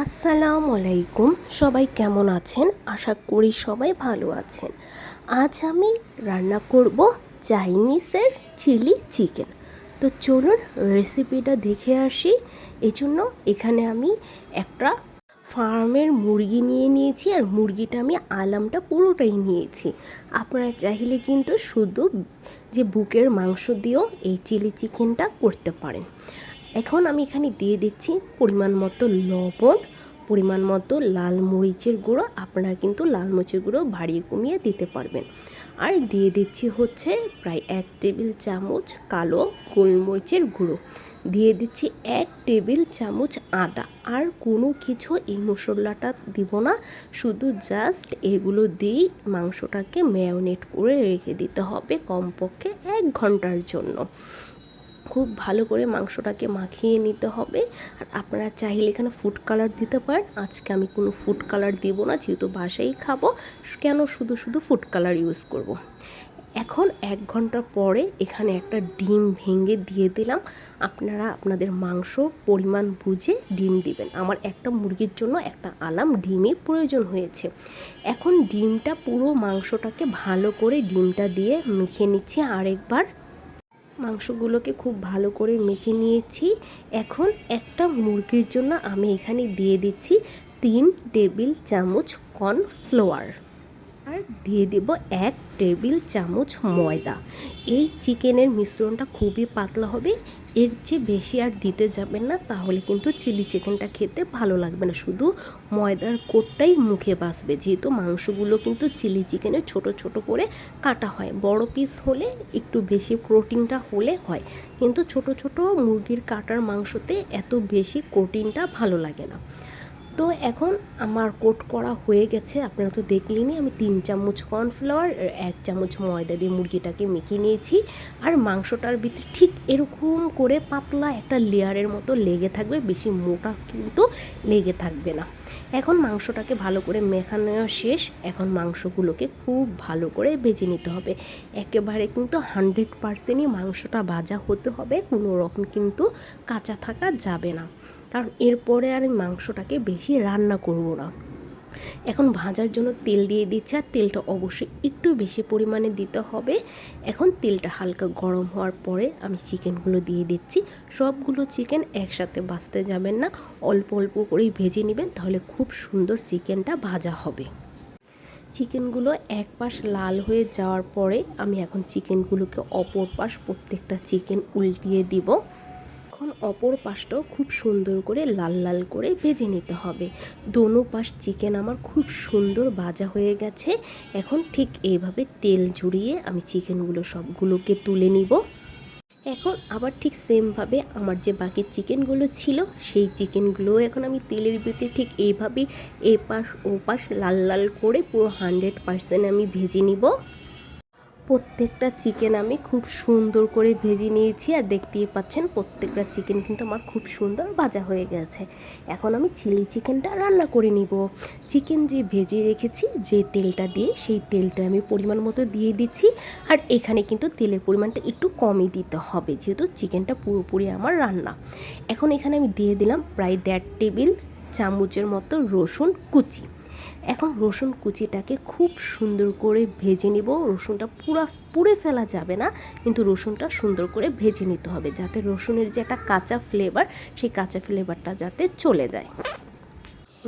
আসসালামু আলাইকুম। সবাই কেমন আছেন? আশা করি সবাই ভালো আছেন। আজ আমি রান্না করব চাইনিজের চিলি চিকেন। তো চলুন রেসিপিটা দেখে আসি। এই জন্য এখানে আমি একটা ফার্মের মুরগি নিয়ে নিয়েছি আর মুরগিটা আমি আলামটা পুরোটাই নিয়েছি। আপনারা চাইলে কিন্তু শুধু যে বুকের মাংস দিয়েও এই চিলি চিকেনটা করতে পারেন। এখন আমি এখানে দিয়ে দিচ্ছি পরিমাণ মতো লবণ, পরিমাণ মতো লাল মরিচের গুঁড়ো। আপনারা কিন্তু লাল মরিচের গুঁড়ো বাড়িয়ে কমিয়ে দিতে পারবেন। আর দিয়ে দিচ্ছি হচ্ছে প্রায় এক টেবিল চামচ কালো গোলমরিচের গুঁড়ো। দিয়ে দিচ্ছি এক টেবিল চামচ আদা। আর কোনো কিছু এই মশলাটা দিব না, শুধু জাস্ট এগুলো দিয়েই মাংসটাকে ম্যারিনেট করে রেখে দিতে হবে কমপক্ষে এক ঘণ্টার জন্য। খুব ভালো করে মাংসটাকে মাখিয়ে নিতে হবে। আর আপনারা চাইলে এখানে ফুড কালার দিতে পারেন। আজকে আমি কোনো ফুড কালার দেব না, যেহেতু বাসায় খাব। কেন শুধু শুধু ফুড কালার ইউজ করব। এখন এক ঘণ্টা পরে এখানে একটা ডিম ভেঙে দিয়ে দিলাম। আপনারা আপনাদের মাংস পরিমাণ বুঝে ডিম দিবেন। আমার একটা মুরগির জন্য একটা আলাম ডিমই প্রয়োজন হয়েছে। এখন ডিমটা পুরো মাংসটাকে ভালো করে ডিমটা দিয়ে মেখে নিচ্ছি আরেকবার। মাংসগুলোকে খুব ভালো করে মেখে নিয়েছি। এখন একটা মুরগির জন্য আমি এখানে দিয়ে দিচ্ছি তিন টেবিল চামচ কর্নফ্লাওয়ার। আর দিয়ে দেব এক টেবিল চামচ ময়দা। এই চিকেনের মিশ্রণটা খুবই পাতলা হবে। এর চেয়ে বেশি আর দিতে যাবেন না, তাহলে কিন্তু চিলি চিকেনটা খেতে ভালো লাগবে না। শুধু ময়দার কোটটাই মুখে বাসবে যেহেতু মাংসগুলো কিন্তু চিলি চিকেনে ছোট ছোট করে কাটা হয়। বড় পিস হলে, একটু বেশি প্রোটিনটা হলে হয়। কিন্তু ছোট ছোট মুরগির কাটার মাংসতে এত বেশি প্রোটিনটা ভালো লাগে না। তো এখন আমার কোট করা হয়ে গেছে, আপনারা তো দেখলেনই আমি তিন চামচ কর্নফ্লাওয়ার, এক চামচ ময়দা দিয়ে মুরগিটাকে মেখে নিয়েছি। আর মাংসটার ভিতরে ঠিক এরকম করে পাতলা একটা লেয়ারের মতো লেগে থাকবে, বেশি মোটা কিন্তু লেগে থাকবে না। এখন মাংসটাকে ভালো করে মেখানো শেষ, এখন মাংসগুলোকে খুব ভালো করে ভেজে নিতে হবে। একেবারে কিন্তু হান্ড্রেড পারসেন্টই মাংসটা ভাজা হতে হবে, কোনো রকম কিন্তু কাঁচা থাকা যাবে না। কারণ এরপরে আর মাংসটাকে বেশি রান্না করব না। এখন ভাজার জন্য তেল দিয়ে দিচ্ছে আর তেলটা অবশ্যই একটু বেশি পরিমাণে দিতে হবে। এখন তেলটা হালকা গরম হওয়ার পরে আমি চিকেনগুলো দিয়ে দিচ্ছি। সবগুলো চিকেন একসাথে বাঁচতে যাবেন না। অল্প অল্প করেই ভেজে নেবেন, তাহলে খুব সুন্দর চিকেনটা ভাজা হবে। চিকেনগুলো এক পাশ লাল হয়ে যাওয়ার পরে আমি এখন চিকেনগুলোকে অপর পাশ প্রত্যেকটা চিকেন উল্টিয়ে দিব। এখন অপর পাশটাও খুব সুন্দর করে লাল লাল করে ভেজে নিতে হবে। দোনো পাশ চিকেন আমার খুব সুন্দর ভাজা হয়ে গেছে। এখন ঠিক এইভাবে তেল ঝুরিয়ে আমি চিকেনগুলো সবগুলোকে তুলে নিব। এখন আবার ঠিক সেমভাবে আমার যে বাকি চিকেনগুলো ছিল, সেই চিকেনগুলোও এখন আমি তেলের ভিতরে ঠিক এইভাবেই এ পাশ ও পাশ লাল লাল করে পুরো হান্ড্রেড পারসেন্ট আমি ভেজে নিব। প্রত্যেকটা চিকেন আমি খুব সুন্দর করে ভেজে নিয়েছি আর দেখতেই পাচ্ছেন প্রত্যেকটা চিকেন কিন্তু আমার খুব সুন্দর ভাজা হয়ে গেছে। এখন আমি চিলি চিকেনটা রান্না করে নিব। চিকেন যে ভেজে রেখেছি, যে তেলটা দিয়ে সেই তেলটা আমি পরিমাণ মতো দিয়ে দিচ্ছি আর এখানে কিন্তু তেলের পরিমাণটা একটু কমই দিতে হবে, যেহেতু চিকেনটা পুরোপুরি আমার রান্না। এখন এখানে আমি দিয়ে দিলাম প্রায় দেড় টেবিল চামচের মতো রসুন কুচি। এখন রসুন কুচিটাকে খুব সুন্দর করে ভেজে নিব। রসুনটা পুরা, পুড়ে ফেলা যাবে না, কিন্তু রসুনটা সুন্দর করে ভেজে নিতে হবে যাতে রসুনের যে একটা কাঁচা ফ্লেভার সেই কাঁচা ফ্লেভারটা যাতে চলে যায়।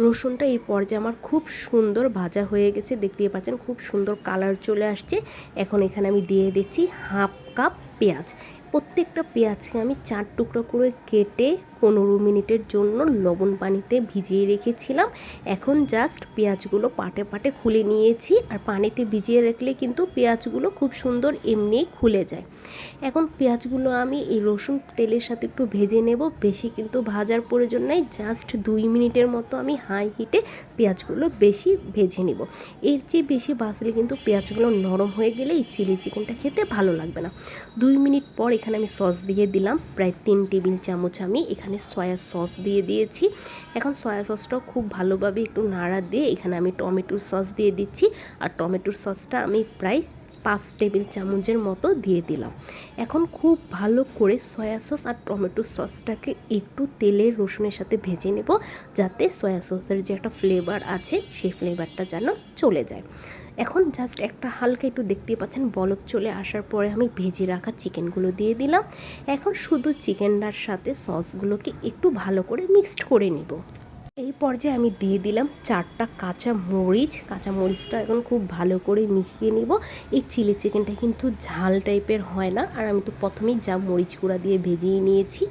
রসুনটা এই পর্যায়ে আমার খুব সুন্দর ভাজা হয়ে গেছে, দেখতেই পাচ্ছেন খুব সুন্দর কালার চলে আসছে। এখন এখানে আমি দিয়ে দিচ্ছি হাফ কাপ পেঁয়াজ। প্রত্যেকটা পেঁয়াজকে আমি চার টুকরো করে কেটে পনেরো মিনিটের জন্য লবণ পানিতে ভিজিয়ে রেখেছিলাম। এখন জাস্ট পেঁয়াজগুলো পাটে পাটে খুলে নিয়েছি আর পানিতে ভিজিয়ে রাখলে কিন্তু পেঁয়াজগুলো খুব সুন্দর এমনিই খুলে যায়। এখন পেঁয়াজগুলো আমি এই রসুন তেলের সাথে একটু ভেজে নেব। বেশি কিন্তু ভাজার প্রয়োজন নেই। জাস্ট দুই মিনিটের মতো আমি হাই হিটে পেঁয়াজগুলো বেশি ভেজে নিব। এর চেয়ে বেশি ভাজলে কিন্তু পেঁয়াজগুলো নরম হয়ে গেলে এই চিলি চিকেনটা খেতে ভালো লাগবে না। দুই মিনিট পর এখানে আমি সস দিয়ে দিলাম। প্রায় তিন টেবিল চামচ আমি এখানে সয়া সস দিয়ে দিয়েছি। এখন সয়া সসটাও খুব ভালোভাবে একটু নাড়া দিয়ে এখানে আমি টমেটোর সস দিয়ে দিচ্ছি। আর টমেটোর সসটা আমি প্রায় পাঁচ টেবিল চামচের মতো দিয়ে দিলাম। এখন খুব ভালো করে সয়া সস আর টমেটো সসটাকে একটু তেলে রসুনের সাথে ভেজে নেব, যাতে সয়া সসের যে একটা ফ্লেভার আছে, সেই ফ্লেভারটা যেন চলে যায়। এখন জাস্ট একটা হালকা একটু দেখতেই পাচ্ছেন, বলক চলে আসার পরে আমি ভেজে রাখা চিকেনগুলো দিয়ে দিলাম। এখন শুধু চিকেনটার সাথে সসগুলোকে একটু ভালো করে মিক্সড করে নিব। এই পর্যায়ে আমি দিয়ে দিলাম চারটা কাঁচা মরিচ। কাঁচা মরিচটা এখন খুব ভালো করে মিশিয়ে নিব। এই চিলি চিকেনটা কিন্তু ঝাল টাইপের হয় না। আর আমি তো প্রথমেই যা মরিচ গুঁড়া দিয়ে ভেজিয়ে নিয়েছি,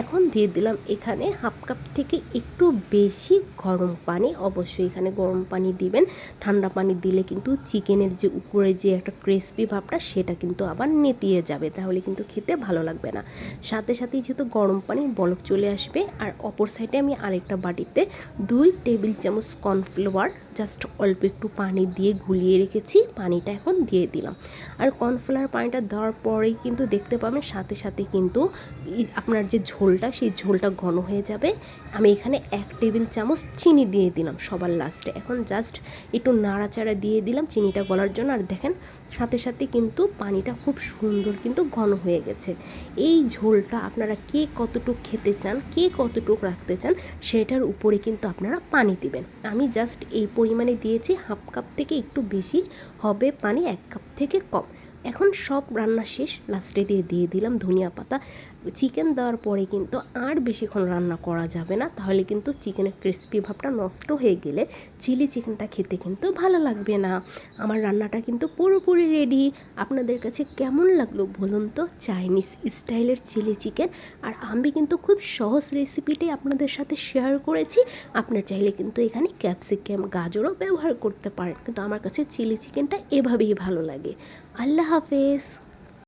এখন দিয়ে দিলাম এখানে হাফ কাপ থেকে একটু বেশি গরম পানি। অবশ্যই এখানে গরম পানি দিবেন। ঠান্ডা পানি দিলে কিন্তু চিকেনের যে উপরে যে একটা ক্রিসপি ভাবটা, সেটা কিন্তু আবার নেতিয়ে যাবে। তাহলে কিন্তু খেতে ভালো লাগবে না। সাথে সাথেই যেহেতু গরম পানি বলক চলে আসবে, আর অপর সাইডে আমি আরেকটা বাটিতে দুই টেবিল চামচ কর্নফ্লাওয়ার, জাস্ট অল্প একটু পানি দিয়ে গুলিয়ে রেখেছি, পানিটা এখন দিয়ে দিলাম। আর কর্নফ্লাওয়ার পানিটা দেওয়ার পরেই কিন্তু দেখতে পাবেন, সাথে সাথে কিন্তু আপনার যে ঝোলটা, সেই ঝোলটা ঘন হয়ে যাবে। আমি এখানে এক টেবিল চামচ চিনি দিয়ে দিলাম সবার লাস্টে। এখন জাস্ট একটু নাড়াচাড়া দিয়ে দিলাম চিনিটা গলার জন্য। আর দেখেন, সাথে সাথে কিন্তু পানিটা খুব সুন্দর কিন্তু ঘন হয়ে গেছে। এই ঝোলটা আপনারা কে কতটুক খেতে চান, কে কতটুক রাখতে চান, সেটার উপরে কিন্তু আপনারা পানি দিবেন। আমি জাস্ট এই পরিমাণে দিয়েছি, হাফ কাপ থেকে একটু বেশি হবে পানি, এক কাপ থেকে কম। এখন সব রান্না শেষ লাস্টে দিয়ে দিয়ে দিলাম ধনিয়া পাতা। চিকেন দেওয়ার পরে কিন্তু আর বেশিক্ষণ রান্না করা যাবে না। তাহলে কিন্তু চিকেনের ক্রিস্পি ভাবটা নষ্ট হয়ে গেলে চিলি চিকেনটা খেতে কিন্তু ভালো লাগবে না। আমার রান্নাটা কিন্তু পুরোপুরি রেডি আপনাদের কাছে কেমন লাগল বলুন তো? চাইনিজ স্টাইলের চিলি চিকেন আর আমি কিন্তু খুব সহজ রেসিপিটাই আপনাদের সাথে শেয়ার করেছি। আপনার চাইলে কিন্তু এখানে ক্যাপসিকাম গাজরও ব্যবহার করতে পারেন। কিন্তু আমার কাছে চিলি চিকেনটা এভাবেই ভালো লাগে। আল্লাহ হাফেজ।